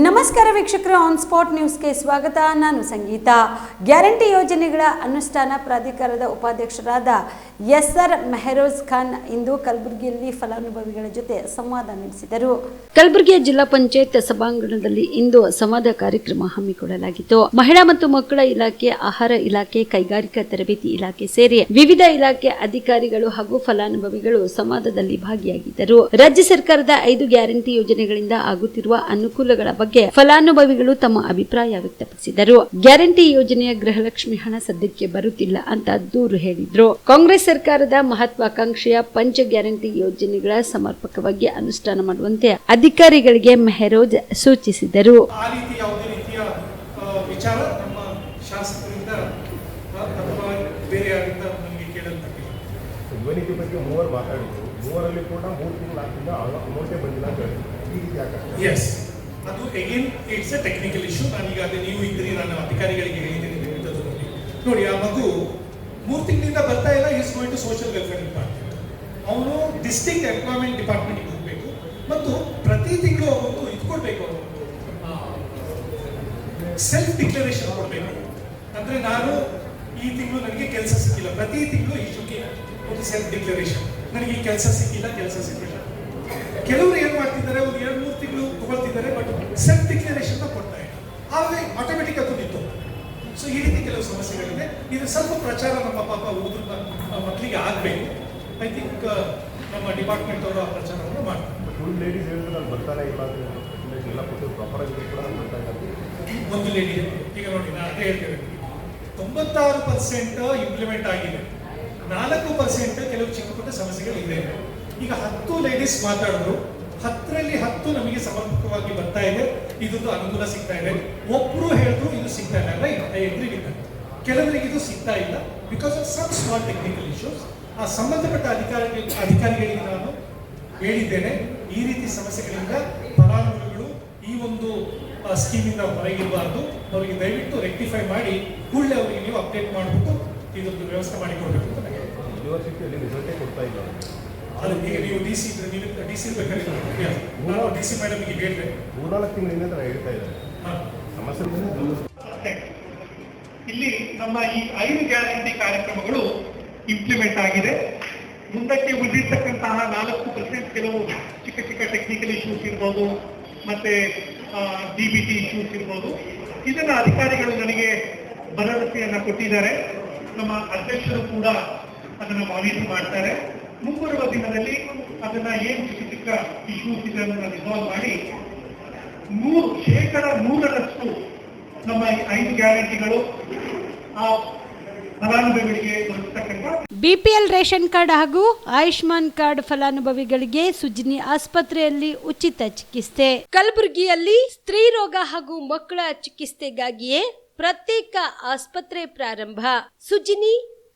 ನಮಸ್ಕಾರ ವೀಕ್ಷಕರು on spot ನ್ಯೂಸ್ಗೆ ಸ್ವಾಗತ. ನಾನು ಸಂಗೀತ. ಗ್ಯಾರಂಟಿ ಯೋಜನೆಗಳ ಅನುಷ್ಠಾನ ಪ್ರಾಧಿಕಾರದ ಉಪಾಧ್ಯಕ್ಷರಾದ ಎಸ್ ಆರ್ ಮೆಹರೋಜ್ ಖಾನ್ ಇಂದು ಕಲಬುರಗಿಯಲ್ಲಿ ಫಲಾನುಭವಿಗಳ ಜೊತೆ ಸಂವಾದ ನಡೆಸಿದರು. ಕಲಬುರಗಿಯ ಜಿಲ್ಲಾ ಪಂಚಾಯತ್ ಸಭಾಂಗಣದಲ್ಲಿ ಇಂದು ಸಂವಾದ ಕಾರ್ಯಕ್ರಮ ಹಮ್ಮಿಕೊಳ್ಳಲಾಗಿತ್ತು. ಮಹಿಳಾ ಮತ್ತು ಮಕ್ಕಳ ಇಲಾಖೆ, ಆಹಾರ ಇಲಾಖೆ, ಕೈಗಾರಿಕಾ ತರಬೇತಿ ಇಲಾಖೆ ಸೇರಿ ವಿವಿಧ ಇಲಾಖೆ ಅಧಿಕಾರಿಗಳು ಹಾಗೂ ಫಲಾನುಭವಿಗಳು ಸಂವಾದದಲ್ಲಿ ಭಾಗಿಯಾಗಿದ್ದರು. ರಾಜ್ಯ ಸರ್ಕಾರದ ಐದು ಗ್ಯಾರಂಟಿ ಯೋಜನೆಗಳಿಂದ ಆಗುತ್ತಿರುವ ಅನುಕೂಲಗಳ ಬಗ್ಗೆ ಫಲಾನುಭವಿಗಳು ತಮ್ಮ ಅಭಿಪ್ರಾಯ ವ್ಯಕ್ತಪಡಿಸಿದರು. ಗ್ಯಾರಂಟಿ ಯೋಜನೆಯ ಗೃಹಲಕ್ಷ್ಮಿ ಹಣ ಸದ್ಯಕ್ಕೆ ಬರುತ್ತಿಲ್ಲ ಅಂತ ದೂರು ಹೇಳಿದ್ರು. ಕಾಂಗ್ರೆಸ್ ಸರ್ಕಾರದ ಮಹತ್ವಾಕಾಂಕ್ಷೆಯ ಪಂಚ ಗ್ಯಾರಂಟಿ ಯೋಜನೆಗಳ ಸಮರ್ಪಕವಾಗಿ ಅನುಷ್ಠಾನ ಮಾಡುವಂತೆ ಅಧಿಕಾರಿಗಳಿಗೆ ಮೆಹರೋಜ್ ಸೂಚಿಸಿದರು. ಬಗ್ಗೆ ಮೂವರು ಮಾತಾಡಿದ್ರು. ಮೂವರಲ್ಲಿ ಕೂಡ ಮೂರು ತಿಂಗಳು ಆಗ್ತಿಂದ ಅಮೌಂಟೇ ಬಂದಿಲ್ಲ ಅಂತ ಹೇಳಿ ಈ ರೀತಿ ಆಗ್ತದೆ ಎಸ್ ಅದು again it's a technical issue ನಾನೀಗ ಅದೇ ನೀವು ಇದ್ರಿ, ನಾನು ಅಧಿಕಾರಿಗಳಿಗೆ ಹೇಳಿದ್ದೀನಿ ನೋಡಿ ನೋಡಿ, ಆ ಮಗು ಮೂರು ತಿಂಗಳಿಂದ ಬರ್ತಾ ಇಲ್ಲ is going to social welfare department ಅವನು ಡಿಸ್ಟಿಕ್ಟ್ ಎಂಪ್ಲಾಯ್ಮೆಂಟ್ ಡಿಪಾರ್ಟ್ಮೆಂಟ್ಗೆ ಹೋಗಬೇಕು. ಮತ್ತು ಪ್ರತಿ ತಿಂಗಳು ಅವನು ಇದು ಕೊಡಬೇಕು ಸೆಲ್ಫ್ ಡಿಕ್ಲರೇಷನ್ ಕೊಡಬೇಕು ಅಂದ್ರೆ ನಾನು ಈ ತಿಂಗಳು ನನಗೆ ಕೆಲಸ ಸಿಕ್ಕಿಲ್ಲ. ಪ್ರತಿ ತಿಂಗಳು ಇಶ್ಯೂಗೆ ಒಂದು ಸೆಲ್ಫ್ ಡಿಕ್ಲರೇಷನ್ ನನಗೆ ಈ ಕೆಲಸ ಸಿಕ್ಕಿಲ್ಲ ಕೆಲಸ ಸಿಕ್ಕಿಲ್ಲ. ಕೆಲವರು ಏನ್ ಮಾಡ್ತಿದ್ದಾರೆ, ಒಂದು ಎರಡು ಮೂರು ತಿಂಗಳು ತಗೊಳ್ತಿದ್ದಾರೆ ಬಟ್ ಸೆಲ್ಫ್ ಡಿಕ್ಲರೇಷನ್ ಕೊಡ್ತಾ ಇಲ್ಲ ಆವಾಗ ಆಟೋಮೆಟಿಕ್ ಅದು ನಿಂತು ಸೊ ಈ ರೀತಿ ಕೆಲವು ಸಮಸ್ಯೆಗಳಿದೆ ಇದು ಸ್ವಲ್ಪ ಪ್ರಚಾರ ನಮ್ಮ ಪಾಪ ಹುಡುಗರು ಮಕ್ಕಳಿಗೆ ಆಗಬೇಕು. ಐ ಥಿಂಕ್ ನಮ್ಮ ಡಿಪಾರ್ಟ್ಮೆಂಟ್ ಅವರು ಆ ಪ್ರಚಾರವನ್ನು ಮಾಡ್ತಾರೆ. ಒಂದು ಲೇಡೀಸ್ ಹೇಳಿದ್ರೆ ಬರ್ತಾನೆ ಇಲ್ಲ. ಎಲ್ಲ ಕೊಟ್ಟು ಪ್ರಾಪರ್ ಆಗಿದ್ರು ಕೂಡ ನಾನು ಬರ್ತಾ ಇಲ್ಲ ಒಂದು ಲೇಡಿ ಈಗ ನೋಡಿ ನಾನು ಅದೇ ಹೇಳ್ತೇವೆ ತೊಂಬತ್ತಾರು ಪರ್ಸೆಂಟ್ ಇಂಪ್ಲಿಮೆಂಟ್ ಆಗಿದೆ. ನಾಲ್ಕು ಪರ್ಸೆಂಟ್ ಕೆಲವು ಚಿಕ್ಕ ಪುಟ್ಟ ಸಮಸ್ಯೆಗಳಿದೆ ಈಗ ಹತ್ತು ಲೇಡೀಸ್ ಮಾತಾಡಿದ್ರು. ಹತ್ತರಲ್ಲಿ ಹತ್ತು ನಮಗೆ ಸಮರ್ಪಕವಾಗಿ ಬರ್ತಾ ಇದೆ. ಇದೊಂದು ಅನುಕೂಲ ಸಿಗ್ತಾ ಇದೆ. ಒಬ್ರು ಹೇಳಿದ್ರು ಇದು ಸಿಗ್ತಾ ಇಲ್ಲ ರೈಟ್ ಕೆಲವರಿಗೆ ಇದು ಸಿಗ್ತಾ ಇಲ್ಲ. Because of some small technical issues ಆ ಸಂಬಂಧಪಟ್ಟ ಅಧಿಕಾರಿ ಅಧಿಕಾರಿಗಳಿಗೆ ನಾನು ಹೇಳಿದ್ದೇನೆ, ಈ ರೀತಿ ಸಮಸ್ಯೆಗಳಿಂದ ಫಲಾನುಭವಿಗಳು ಈ ಒಂದು ಸ್ಕೀಮಿಂದ ಹೊರಗಿರಬಾರ್ದು. ಅವರಿಗೆ ದಯವಿಟ್ಟು ರೆಕ್ಟಿಫೈ ಮಾಡಿ, ಕೂಡಲೇ ಅವರಿಗೆ ನೀವು ಅಪ್ಡೇಟ್ ಮಾಡಿಬಿಟ್ಟು ಇದೊಂದು ವ್ಯವಸ್ಥೆ ಮಾಡಿಕೊಡ್ಬೇಕು ಅಂತ ನನಗೆ ಯೂನಿವರ್ಸಿಟಿಯಲ್ಲಿ ರಿಸಲ್ಟೇ ಕೊಡ್ತಾ ಇಲ್ಲ ಈಗ ನೀವು ಡಿ ಸಿ ನೀವು ಡಿ ಸಿ ಬೇಕಾದ್ರೆ ನಾನು ಡಿ ಸಿ ಮೇಡಮ್ಗೆ ಹೇಳಿದೆ ಮೂರ್ನಾಲ್ಕು ತಿಂಗಳಿಂದ ನಾನು ಹೇಳ್ತಾ ಇದ್ದಾರೆ. ಸಮಸ್ಯೆ ಇಲ್ಲಿ ನಮ್ಮ ಈ ಐದು ಗ್ಯಾರಂಟಿ ಕಾರ್ಯಕ್ರಮಗಳು ಇಂಪ್ಲಿಮೆಂಟ್ ಆಗಿದೆ. ಮುಂದಕ್ಕೆ ಉಳಿದಿರ್ತಕ್ಕಂತಹ ನಾಲ್ಕು ಪರ್ಸೆಂಟ್ ಕೆಲವು ಚಿಕ್ಕ ಚಿಕ್ಕ ಟೆಕ್ನಿಕಲ್ ಇಶ್ಯೂಸ್ ಇರ್ಬೋದು ಮತ್ತೆ ಡಿ ಬಿ ಟಿ ಇಶ್ಯೂಸ್ ಇರ್ಬೋದು. ಇದನ್ನ ಅಧಿಕಾರಿಗಳು ನನಗೆ ಭರವಸೆಯನ್ನ ಕೊಟ್ಟಿದ್ದಾರೆ. ನಮ್ಮ ಅಧ್ಯಕ್ಷರು ಕೂಡ ಅದನ್ನು ಮಾನಿಟರ್ ಮಾಡ್ತಾರೆ. ಮುಂಬರುವ ದಿನದಲ್ಲಿ ಅದನ್ನ ಏನು ಚಿಕ್ಕ ಚಿಕ್ಕ ಇಶ್ಯೂಸ್ ಇದೆ ಅದನ್ನ ರಿಸಾಲ್ವ್ ಮಾಡಿ, ನೂರು ಶೇಕಡ ನೂರರಷ್ಟು ನಮ್ಮ ಐದು ಗ್ಯಾರಂಟಿಗಳು ಆ ಫಲಾನುಭವಿಗಳಿಗೆ ದೊರಕತಕ್ಕಂಥ ಬಿಪಿಎಲ್ ರೇಷನ್ ಕಾರ್ಡ್ ಹಾಗೂ ಆಯುಷ್ಮಾನ್ ಕಾರ್ಡ್ ಫಲಾನುಭವಿಗಳಿಗೆ ಸುಜಿನಿ ಆಸ್ಪತ್ರೆಯಲ್ಲಿ ಉಚಿತ ಚಿಕಿತ್ಸೆ. ಕಲಬುರಗಿಯಲ್ಲಿ ಸ್ತ್ರೀ ರೋಗ ಹಾಗೂ ಮಕ್ಕಳ ಚಿಕಿತ್ಸೆಗಾಗಿಯೇ ಪ್ರತ್ಯೇಕ ಆಸ್ಪತ್ರೆ ಪ್ರಾರಂಭ. ಸುಜಿನಿ